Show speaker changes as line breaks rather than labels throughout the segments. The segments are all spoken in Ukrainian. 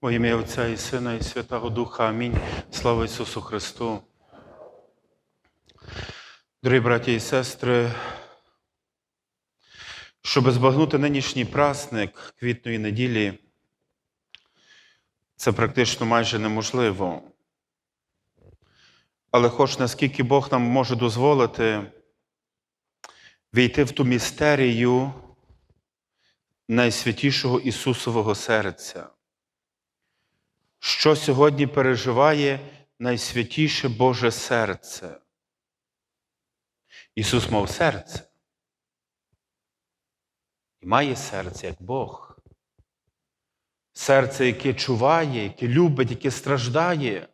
Во ім'я Отця і Сина, і Святого Духа. Амінь. Слава Ісусу Христу. Дорогі браті і сестри, щоб збагнути нинішній праздник квітної неділі, це практично майже неможливо. Але хоч наскільки Бог нам може дозволити війти в ту містерію найсвятішого Ісусового серця, що сьогодні переживає найсвятіше Боже серце. Ісус мав серце. І має серце як Бог. Серце, яке чуває, яке любить, яке страждає,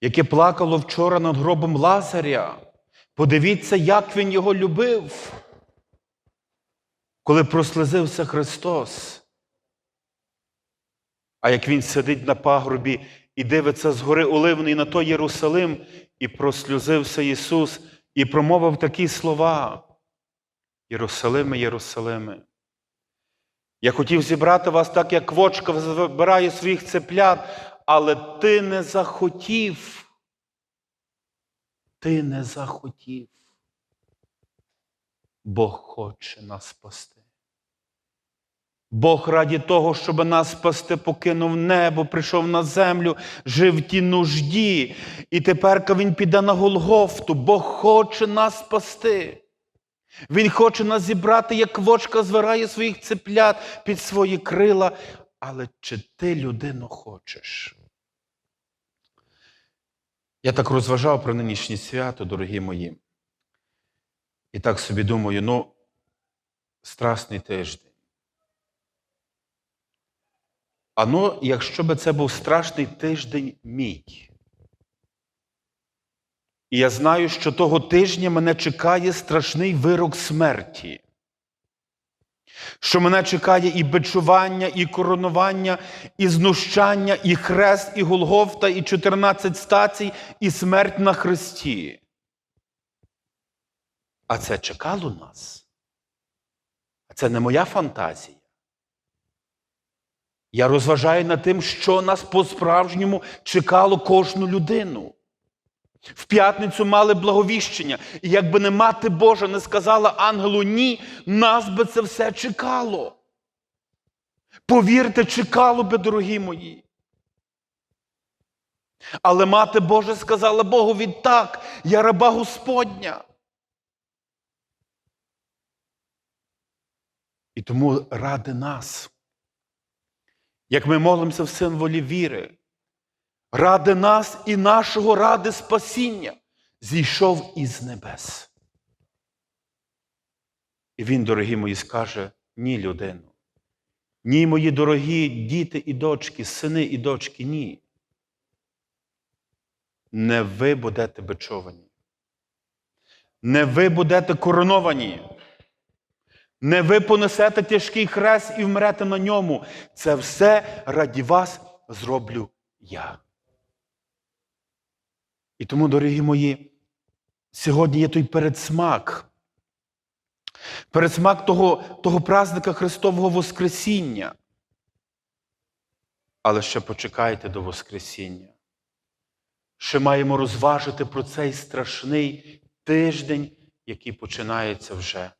яке плакало вчора над гробом Лазаря. Подивіться, як Він його любив, коли прослезився Христос. А як Він сидить на пагорбі і дивиться згори Оливний на той Єрусалим, і прослюзився Ісус, і промовив такі слова. Єрусалиме, Єрусалиме. Я хотів зібрати вас так, як квочка збирає своїх цеплят, але ти не захотів. Ти не захотів. Бог хоче нас спасти. Бог раді того, щоб нас спасти, покинув небо, прийшов на землю, жив в тій нужді. І тепер Він піде на Голгофту. Бог хоче нас спасти. Він хоче нас зібрати, як вочка звирає своїх цеплят під свої крила. Але чи ти, людину, хочеш? Я так розважав про нинішнє свято, дорогі мої. І так собі думаю, ну, страсний тиждень. А ну, якщо би це був страшний тиждень мій. І я знаю, що того тижня мене чекає страшний вирок смерті. Що мене чекає і бичування, і коронування, і знущання, і хрест, і Голгофта, і 14 стацій, і смерть на Христі. А це чекало нас. А це не моя фантазія. Я розважаю над тим, що нас по-справжньому чекало кожну людину. В п'ятницю мали благовіщення, і якби не мати Божа не сказала ангелу ні, нас би це все чекало. Повірте, чекало би, дорогі мої. Але мати Божа сказала Богу відтак, я раба Господня. І тому ради нас, як ми молимося в символі віри, ради нас і нашого ради спасіння зійшов із небес. І він, дорогі мої, скаже: ні, людину. Ні, мої дорогі діти і дочки, сини і дочки, ні. Не ви будете бичовані. Не ви будете короновані. Не ви понесете тяжкий хрест і вмрете на ньому. Це все раді вас зроблю я. І тому, дорогі мої, сьогодні є той передсмак. Передсмак того, того праздника Христового Воскресіння. Але ще почекайте до Воскресіння. Ще маємо розважити про цей страшний тиждень, який починається вже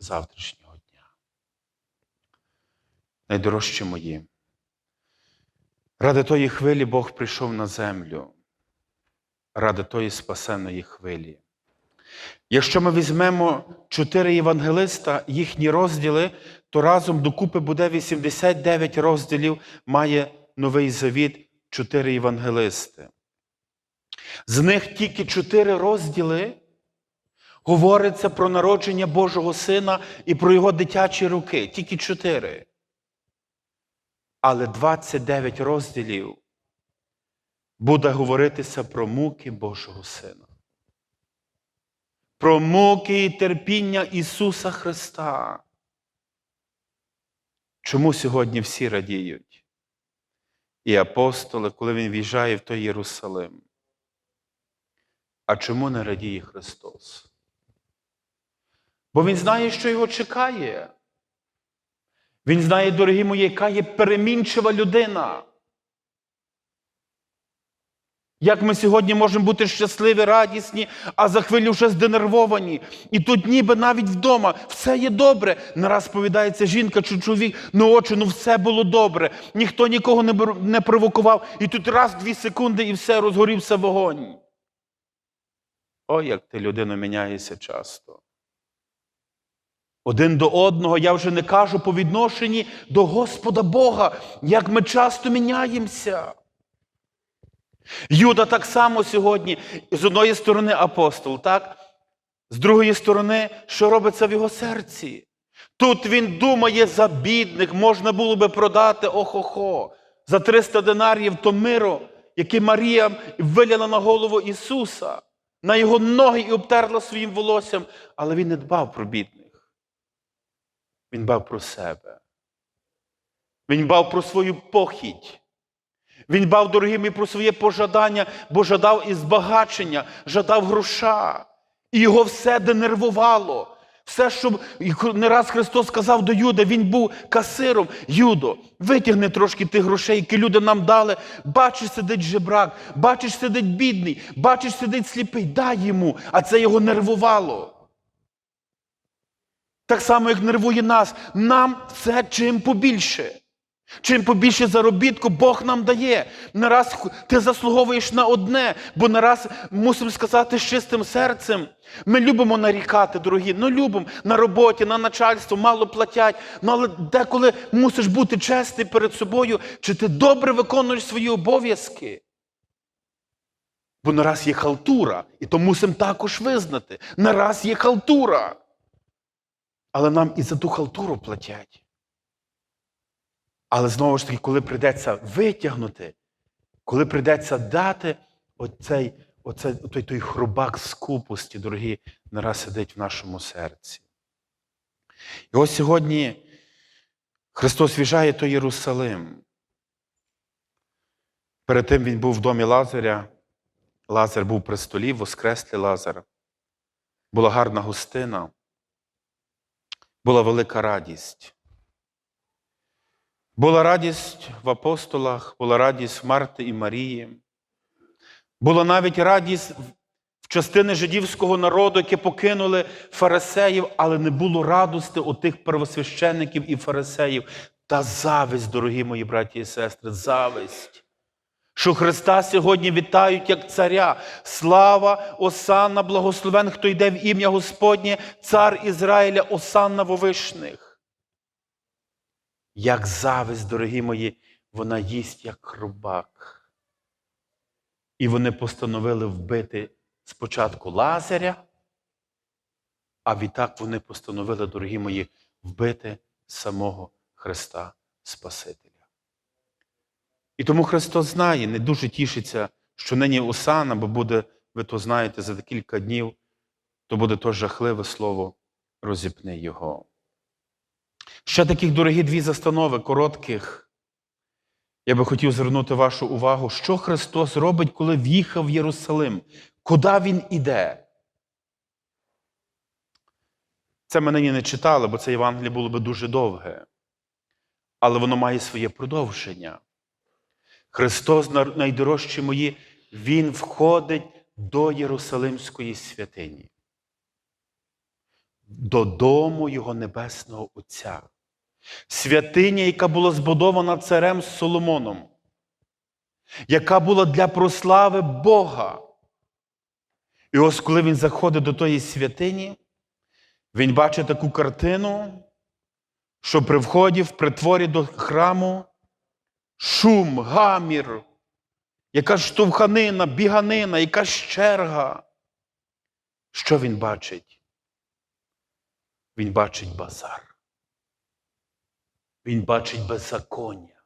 завтрашнього дня. Найдорожчі мої, ради тої хвилі Бог прийшов на землю, ради тої спасеної хвилі. Якщо ми візьмемо чотири євангелиста, їхні розділи, то разом докупи буде 89 розділів, має новий завіт, чотири євангелисти. З них тільки чотири розділи говориться про народження Божого Сина і про його дитячі руки. Тільки чотири. Але 29 розділів буде говоритися про муки Божого Сина. Про муки і терпіння Ісуса Христа. Чому сьогодні всі радіють? І апостоли, коли Він в'їжджає в той Єрусалим. А чому не радіє Христос? Бо Він знає, що його чекає. Він знає, дорогі мої, яка є перемінчива людина. Як ми сьогодні можемо бути щасливі, радісні, а за хвилю вже зденервовані. І тут ніби навіть вдома все є добре. Нараз сповідається жінка чи чоловік, ну очі, ну все було добре. Ніхто нікого не, провокував. І тут раз, дві секунди, і все, розгорівся вогонь. Ой, як ти людина міняєшся часто. Один до одного я вже не кажу по відношенні до Господа Бога, як ми часто міняємося. Юда так само сьогодні, з одної сторони апостол, так? З другої сторони, що робиться в його серці? Тут він думає за бідних, можна було би продати охо-хо, за 300 динарів то миро, яке Марія виляла на голову Ісуса, на його ноги і обтерла своїм волоссям, але він не дбав про бідних. Він дбав про себе. Він дбав про свою похідь. Він дбав, дорогі мої, про своє пожадання, бо жадав і збагачення, жадав гроша. І його все денервувало. Все, що не раз Христос сказав до Юда, він був касиром. Юдо, витягни трошки тих грошей, які люди нам дали. Бачиш, сидить жебрак, бачиш, сидить бідний, бачиш, сидить сліпий. Дай йому, а це його нервувало. Так само, як нервує нас, нам це чим побільше. Чим побільше заробітку Бог нам дає. Не раз х- ти заслуговуєш на одне, бо не раз мусимо сказати з чистим серцем. Ми любимо нарікати, дорогі, ну любимо на роботі, на начальство, мало платять. Ну але деколи мусиш бути чесний перед собою, чи ти добре виконуєш свої обов'язки. Бо нараз є халтура, і то мусимо також визнати. Нараз є халтура. Але нам і за ту халтуру платять. Але знову ж таки, коли прийдеться витягнути, коли прийдеться дати, оцей, оцей, той, той хробак скупості, дорогі, не раз сидить в нашому серці. І ось сьогодні Христос в'їжджає до Єрусалим. Перед тим він був в домі Лазаря. Лазар був при столі, воскреслий Лазар. Була гарна гостина, була велика радість. Була радість в апостолах, була радість Марти і Марії. Була навіть радість в частини жидівського народу, які покинули фарисеїв, але не було радости у тих первосвященників і фарисеїв. Та зависть, дорогі мої браті і сестри, зависть. Що Христа сьогодні вітають як царя. Слава, Осанна, благословен, хто йде в ім'я Господнє, цар Ізраїля, Осанна вовишних. Як зависть, дорогі мої, вона їсть як хробак. І вони постановили вбити спочатку Лазаря, а відтак вони постановили, дорогі мої, вбити самого Христа Спасителя. І тому Христос знає, не дуже тішиться, що нині Осана, бо буде, ви то знаєте, за декілька днів, то буде то жахливе слово, розіпни його. Ще таких, дорогі, дві застанови коротких. Я би хотів звернути вашу увагу, що Христос робить, коли в'їхав в Єрусалим, куди Він іде. Це ми нині не читали, бо це Євангеліє було би дуже довге. Але воно має своє продовження. Христос, найдорожчі мої, Він входить до Єрусалимської святині, додому Його Небесного Отця. Святиня, яка була збудована царем Соломоном, яка була для прослави Бога. І ось коли він заходить до тої святині, він бачить таку картину, що при вході в притворі до храму шум, гамір, якась штовханина, біганина, якась черга. Що він бачить? Він бачить базар. Він бачить беззаконня.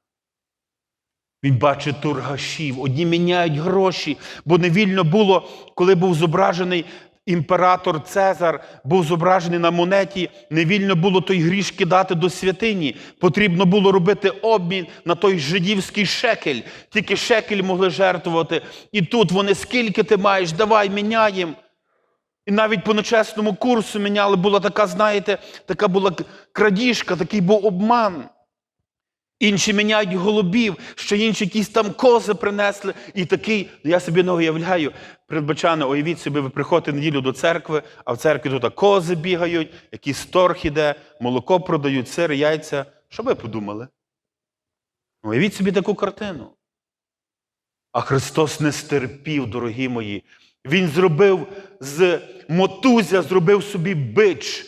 Він бачить тургашів. Одні міняють гроші, бо не вільно було, коли був зображений імператор Цезар, був зображений на монеті, не вільно було той гріш кидати до святині. Потрібно було робити обмін на той жидівський шекель. Тільки шекель могли жертвувати. І тут вони скільки ти маєш, давай міняємо. І навіть по нечесному курсу міняли, була така, знаєте, така була крадіжка, такий був обман. Інші міняють голубів, ще інші якісь там кози принесли. І такий, я собі не уявляю, передбачане, уявіть собі, ви приходите неділю до церкви, а в церкві тут кози бігають, якийсь торг іде, молоко продають, сир, яйця. Що ви подумали? Уявіть собі таку картину. А Христос не стерпів, дорогі мої. Він зробив з мотузя, зробив собі бич.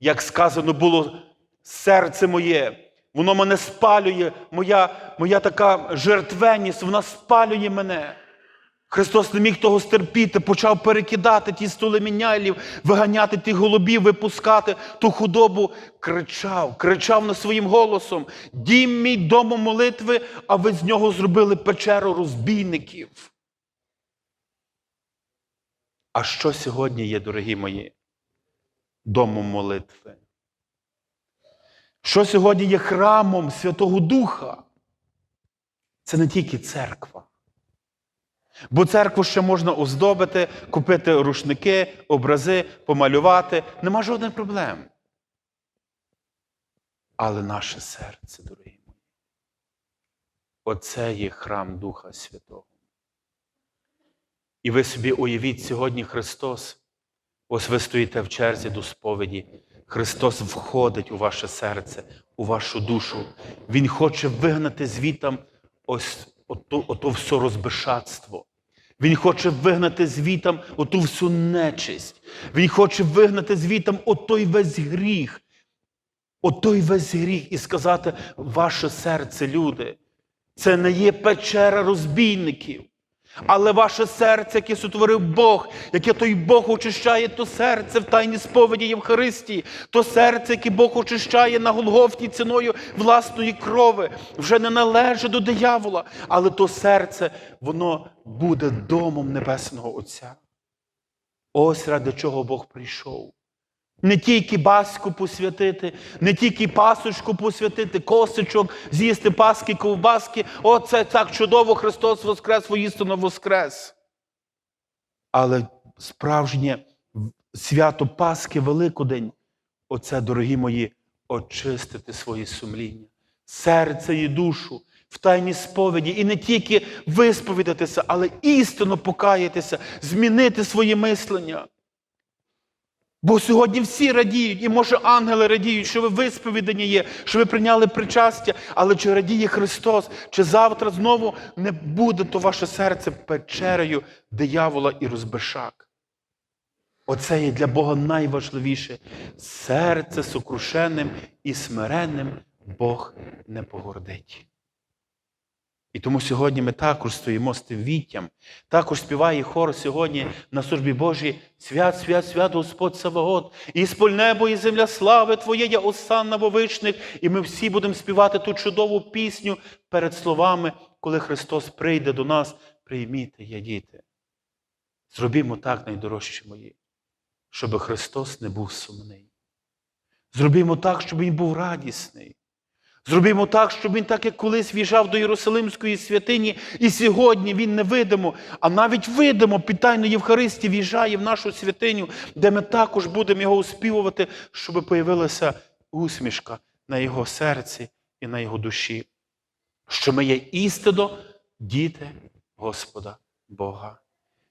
Як сказано було, серце моє, воно мене спалює, моя, моя така жертвеність, вона спалює мене. Христос не міг того стерпіти, почав перекидати ті столи мінялів, виганяти тих голубів, випускати ту худобу. Кричав, кричав на своїм голосом: Дім мій дому молитви, а ви з нього зробили печеру розбійників. А що сьогодні є, дорогі мої? Домом молитви? Що сьогодні є храмом Святого Духа? Це не тільки церква. Бо церкву ще можна оздобити, купити рушники, образи, помалювати. Нема жодних проблем. Але наше серце, дорогі мої, оце є храм Духа Святого. І ви собі уявіть сьогодні Христос, ось ви стоїте в черзі до сповіді. Христос входить у ваше серце, у вашу душу. Він хоче вигнати звітам ось ото, ото все розбишатство. Він хоче вигнати звітам оту всю нечисть. Він хоче вигнати звітам отой весь гріх. Отой весь гріх і сказати, ваше серце, люди, це не є печера розбійників. Але ваше серце, яке сотворив Бог, яке той Бог очищає, то серце в тайній сповіді Євхаристії, то серце, яке Бог очищає на Голгофті ціною власної крови, вже не належить до диявола, але то серце, воно буде домом Небесного Отця. Ось ради чого Бог прийшов. Не тільки баску посвятити, не тільки пасочку посвятити, косичок, з'їсти паски, ковбаски. О, це так чудово, Христос Воскрес, воістину Воскрес. Але справжнє свято Пасхи, Великодень, оце, дорогі мої, очистити свої сумління, серце і душу в тайній сповіді. І не тільки висповідатися, але істинно покаятися, змінити своє мислення. Бо сьогодні всі радіють, і може ангели радіють, що ви висповідані є, що ви прийняли причастя, але чи радіє Христос, чи завтра знову не буде то ваше серце печерою диявола і розбишак? Оце є для Бога найважливіше. Серце сокрушеним і смиренним Бог не погордить. І тому сьогодні ми також стоїмо з тим віттям, також співає хор сьогодні на службі Божій свят, свят, свят Господь Саваот, і споль небо і земля слави Твоєя, осанна вовичних, і ми всі будемо співати ту чудову пісню перед словами, коли Христос прийде до нас, прийміте, я діти. Зробімо так, найдорожчі мої, щоб Христос не був сумний. Зробімо так, щоб Він був радісний. Зробімо так, щоб він, так як колись в'їжджав до Єрусалимської святині, і сьогодні він не видимо, а навіть видимо, під тайною Євхаристії в'їжджає в нашу святиню, де ми також будемо його успівувати, щоб появилася усмішка на його серці і на його душі. Що ми є істинно діти Господа Бога.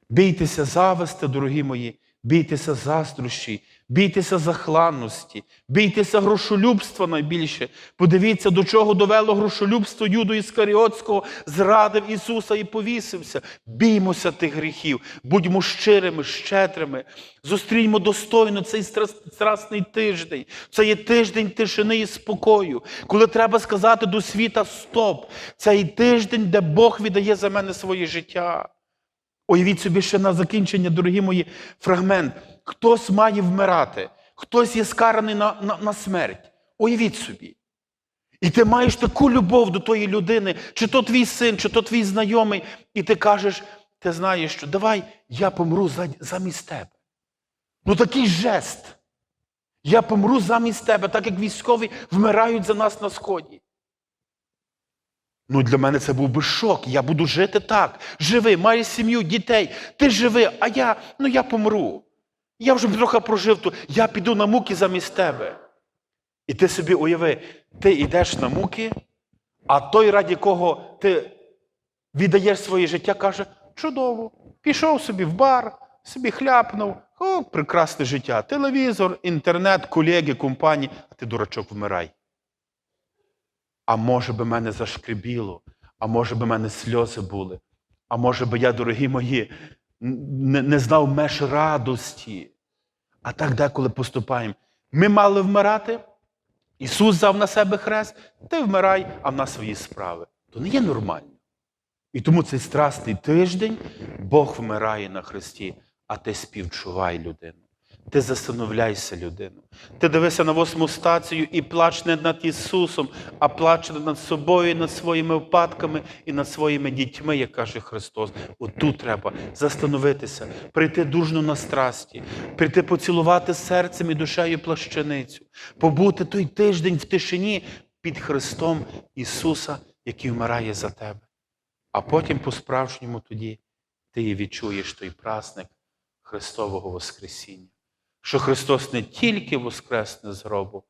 Бійтеся зависти, дорогі мої, бійтеся заздрощі, бійтеся захланності, бійтеся грошолюбства найбільше. Подивіться, до чого довело грошолюбство Юду Іскаріотського, зрадив Ісуса і повісився. Біймося тих гріхів, будьмо щирими, щедрими, зустріньмо достойно цей страс- страсний тиждень. Це є тиждень тишини і спокою, коли треба сказати до світа стоп. Цей тиждень, де Бог віддає за мене своє життя. Уявіть собі ще на закінчення, дорогі мої, фрагмент. Хтось має вмирати, хтось є скараний на, на, на смерть. Уявіть собі. І ти маєш таку любов до тої людини, чи то твій син, чи то твій знайомий, і ти кажеш, ти знаєш, що давай я помру замість тебе. Ну такий жест. Я помру замість тебе, так як військові вмирають за нас на сході. Ну, для мене це був би шок. Я буду жити так. Живи, маєш сім'ю, дітей. Ти живи, а я, ну я помру. Я вже трохи прожив тут, я піду на муки замість тебе. І ти собі уяви, ти йдеш на муки, А той, раді кого ти віддаєш своє життя, каже: чудово, пішов собі в бар, собі хляпнув, о, прекрасне життя. Телевізор, інтернет, колеги, компанії, а ти дурачок вмирай. А може би мене зашкребіло, а може би мене сльози були, а може би я, дорогі мої, не, не знав меж радості. А так деколи поступаємо. Ми мали вмирати. Ісус взяв на себе хрест, ти вмирай, а в нас свої справи. То не є нормально. І тому цей страстний тиждень Бог вмирає на хресті, а ти співчувай людину. Ти застановляйся людину. Ти дивися на восьму стацію і плач не над Ісусом, а плач над собою, над своїми випадками і над своїми дітьми, як каже Христос. Отут треба застановитися, прийти дружно на страсті, прийти поцілувати серцем і душею плащаницю, побути той тиждень в тишині під Христом Ісуса, який вмирає за тебе. А потім по-справжньому тоді ти і відчуєш той праздник Христового Воскресіння. Що Христос не тільки воскресне з гробу,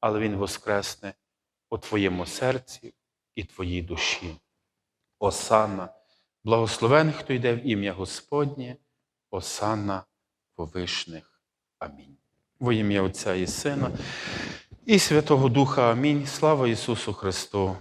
але Він воскресне у твоєму серці і твоїй душі. Осанна, благословен, хто йде в ім'я Господнє, Осанна повишних. Амінь. Во ім'я Отця і Сина і Святого Духа. Амінь. Слава Ісусу Христу!